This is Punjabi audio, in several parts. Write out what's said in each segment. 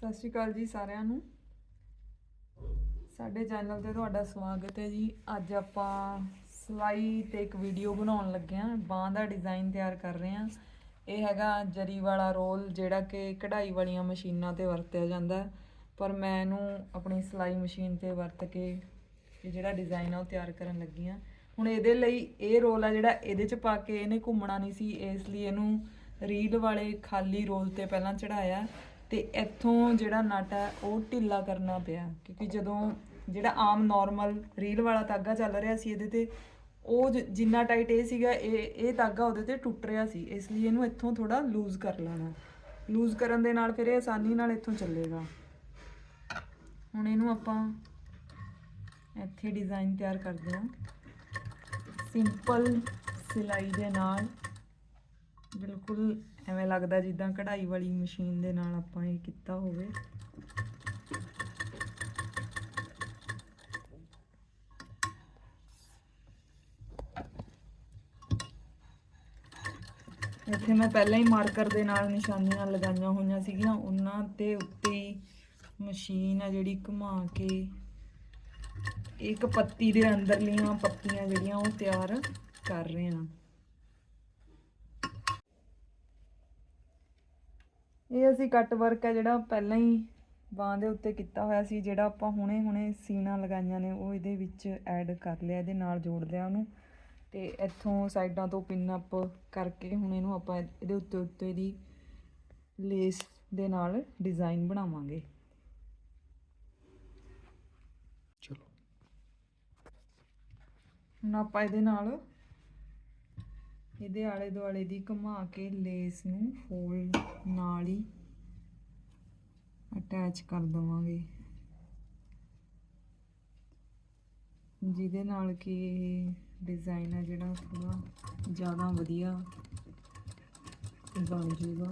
ਸਤਿ ਸ਼੍ਰੀ ਅਕਾਲ ਜੀ ਸਾਰਿਆਂ ਨੂੰ। ਸਾਡੇ ਚੈਨਲ ਤੇ ਤੁਹਾਡਾ ਸਵਾਗਤ ਹੈ ਜੀ। ਅੱਜ ਆਪਾਂ ਸਿਲਾਈ ਤੇ ਇੱਕ ਵੀਡੀਓ ਬਣਾਉਣ ਲੱਗੇ ਹਾਂ। ਬਾਂਹ ਦਾ ਡਿਜ਼ਾਈਨ ਤਿਆਰ ਕਰ ਰਹੇ ਹਾਂ। ਇਹ ਹੈਗਾ ਜਰੀ ਵਾਲਾ ਰੋਲ, ਜਿਹੜਾ ਕਿ ਕਢਾਈ ਵਾਲੀਆਂ ਮਸ਼ੀਨਾਂ ਤੇ ਵਰਤਿਆ ਜਾਂਦਾ ਪਰ ਮੈਂ ਇਹਨੂੰ ਆਪਣੀ ਸਿਲਾਈ ਮਸ਼ੀਨ ਤੇ ਵਰਤ ਕੇ ਇਹ ਜਿਹੜਾ ਡਿਜ਼ਾਈਨ ਆ ਉਹ ਤਿਆਰ ਕਰਨ ਲੱਗੀ ਹਾਂ। ਹੁਣ ਇਹਦੇ ਲਈ ਇਹ ਰੋਲ ਆ ਜਿਹੜਾ ਇਹਦੇ ਚ ਪਾ ਕੇ ਇਹਨੇ ਘੁੰਮਣਾ ਨਹੀਂ ਸੀ। ਇਸ ਲਈ ਇਹਨੂੰ ਰੀਲ ਵਾਲੇ ਖਾਲੀ ਰੋਲ ਤੇ ਪਹਿਲਾਂ ਚੜਾਇਆ ਤੇ ਇੱਥੋਂ ਜਿਹੜਾ ਨਟ ਹੈ, ਉਹ ਢਿੱਲਾ ਕਰਨਾ ਪਿਆ। ਕਿਉਂਕਿ ਜਦੋਂ ਜਿਹੜਾ ਆਮ ਨਾਰਮਲ ਰੀਲ ਵਾਲਾ ਤਾਗਾ ਚੱਲ ਰਿਹਾ ਸੀ ਇਹਦੇ ਤੇ, ਉਹ ਜਿੰਨਾ ਟਾਈਟ ਇਹ ਸੀਗਾ, ਇਹ ਇਹ ਤਾਗਾ ਉਹਦੇ ਤੇ ਟੁੱਟ ਰਿਹਾ ਸੀ। ਇਸ ਲਈ ਇਹਨੂੰ ਇੱਥੋਂ ਥੋੜਾ ਲੂਜ਼ ਕਰ ਲੈਣਾ। ਲੂਜ਼ ਕਰਨ ਦੇ ਨਾਲ ਫਿਰ ਇਹ ਆਸਾਨੀ ਨਾਲ ਇੱਥੋਂ ਚੱਲੇਗਾ। ਹੁਣ ਇਹਨੂੰ ਆਪਾਂ ਇੱਥੇ ਡਿਜ਼ਾਈਨ ਤਿਆਰ ਕਰਦੇ ਹਾਂ। ਸਿੰਪਲ ਸਿਲਾਈ ਦੇ ਨਾਲ। ਬਿਲਕੁਲ ਐਵੇਂ ਲੱਗਦਾ ਜਿੱਦਾਂ ਕਢਾਈ ਵਾਲੀ ਮਸ਼ੀਨ ਦੇ ਨਾਲ ਆਪਾਂ ਇਹ ਕੀਤਾ ਹੋਵੇ। ਇੱਥੇ ਮੈਂ ਪਹਿਲਾਂ ਹੀ ਮਾਰਕਰ ਦੇ ਨਾਲ ਨਿਸ਼ਾਨੀਆਂ ਲਗਾਈਆਂ ਹੋਈਆਂ ਸੀਗੀਆਂ, ਉਹਨਾਂ ਦੇ ਉੱਤੇ ਹੀ ਮਸ਼ੀਨ ਆ ਜਿਹੜੀ ਘੁਮਾ ਕੇ ਇੱਕ ਪੱਤੀ ਦੇ ਅੰਦਰਲੀਆਂ ਪੱਤੀਆਂ ਜਿਹੜੀਆਂ ਉਹ ਤਿਆਰ ਕਰ ਰਹੇ ਹਾਂ। ਇਹ ਅਸੀਂ ਕੱਟ ਵਰਕ ਹੈ ਜਿਹੜਾ ਪਹਿਲਾਂ ਹੀ ਬਾਂਹ ਦੇ ਉੱਤੇ ਕੀਤਾ ਹੋਇਆ ਸੀ ਜਿਹੜਾ ਆਪਾਂ ਹੁਣੇ ਹੁਣੇ ਸੀਨਾ ਲਗਾਈਆਂ ਨੇ ਉਹ ਇਹਦੇ ਵਿੱਚ ਐਡ ਕਰ ਲਿਆ ਇਹਦੇ ਨਾਲ ਜੋੜ ਲਿਆ ਉਹਨੂੰ। ਤੇ ਇੱਥੋਂ ਸਾਈਡਾਂ ਤੋਂ ਪਿਨ ਅਪ ਕਰਕੇ ਹੁਣ ਇਹਨੂੰ ਆਪਾਂ ਇਹਦੇ ਉੱਤੇ ਉੱਤੇ ਦੀ ਲੇਸ ਦੇ ਨਾਲ ਡਿਜ਼ਾਈਨ ਬਣਾਵਾਂਗੇ। ਚਲੋ। ਹੁਣ ਆਪਾਂ ਇਹਦੇ ਨਾਲ ਇਹਦੇ ਆਲੇ ਦੁਆਲੇ ਦੀ ਘੁਮਾ ਕੇ ਲੇਸ ਨੂੰ ਫੋਲਡ ਨਾਲ ਹੀ ਅਟੈਚ ਕਰ ਦਵਾਂਗੇ। ਜਿਹਦੇ ਨਾਲ ਕਿ ਇਹ ਡਿਜ਼ਾਈਨ ਆ ਜਿਹੜਾ ਥੋੜਾ ਜ਼ਿਆਦਾ ਵਧੀਆ ਬਣ ਜਾਊਗਾ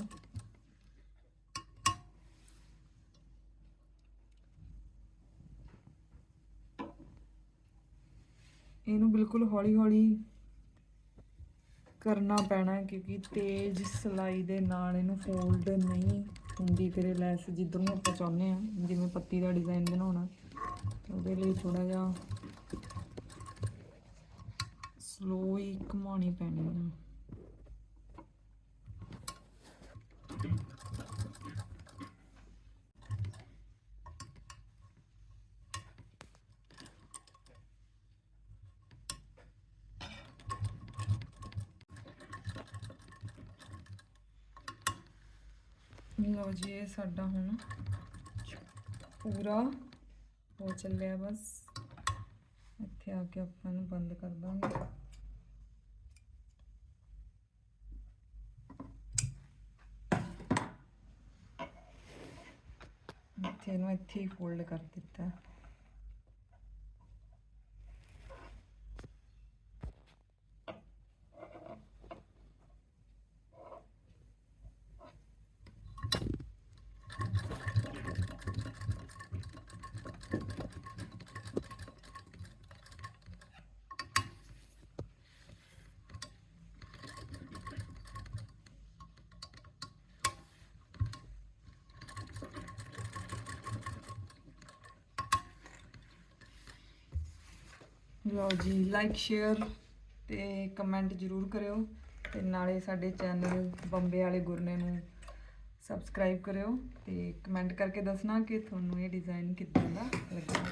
ਇਹਨੂੰ ਬਿਲਕੁਲ ਹੌਲੀ ਹੌਲੀ ਕਰਨਾ ਪੈਣਾ ਕਿਉਂਕਿ ਤੇਜ਼ ਸਿਲਾਈ ਦੇ ਨਾਲ ਇਹਨੂੰ ਫੋਲਡ ਨਹੀਂ ਹੁੰਦੀ ਫਿਰ ਲੈਸ ਜਿੱਧਰ ਨੂੰ ਆਪਾਂ ਚਾਹੁੰਦੇ ਆ ਜਿਵੇਂ ਪੱਤੀ ਦਾ ਡਿਜ਼ਾਈਨ ਬਣਾਉਣਾ, ਉਹਦੇ ਲਈ ਥੋੜਾ ਜਿਹਾ ਸਲੋ ਹੀ ਘੁਮਾਉਣੀ ਪੈਣੀ ਹੈ। ਲਓ ਜੀ, ਇਹ ਸਾਡਾ ਹੁਣ ਪੂਰਾ ਹੋ ਚੱਲਿਆ ਬਸ। ਇੱਥੇ ਆ ਕੇ ਆਪਾਂ ਇਹਨੂੰ ਬੰਦ ਕਰ ਦਾਂਗੇ। ਇੱਥੇ ਇਹਨੂੰ ਇੱਥੇ ਹੀ ਫੋਲਡ ਕਰ ਦਿੱਤਾ। ਲਓ ਜੀ ਲਾਈਕ ਸ਼ੇਅਰ ਤੇ ਕਮੈਂਟ ਜ਼ਰੂਰ ਕਰਿਓ ਤੇ ਨਾਲੇ ਸਾਡੇ ਚੈਨਲ ਬੰਬੇ ਵਾਲੇ ਗੁਰਨੇ ਨੂੰ ਸਬਸਕ੍ਰਾਈਬ ਕਰਿਓ ਤੇ ਕਮੈਂਟ ਕਰਕੇ ਦੱਸਣਾ ਕਿ ਤੁਹਾਨੂੰ ਇਹ ਡਿਜ਼ਾਈਨ ਕਿੱਦਾਂ ਦਾ ਲੱਗਾ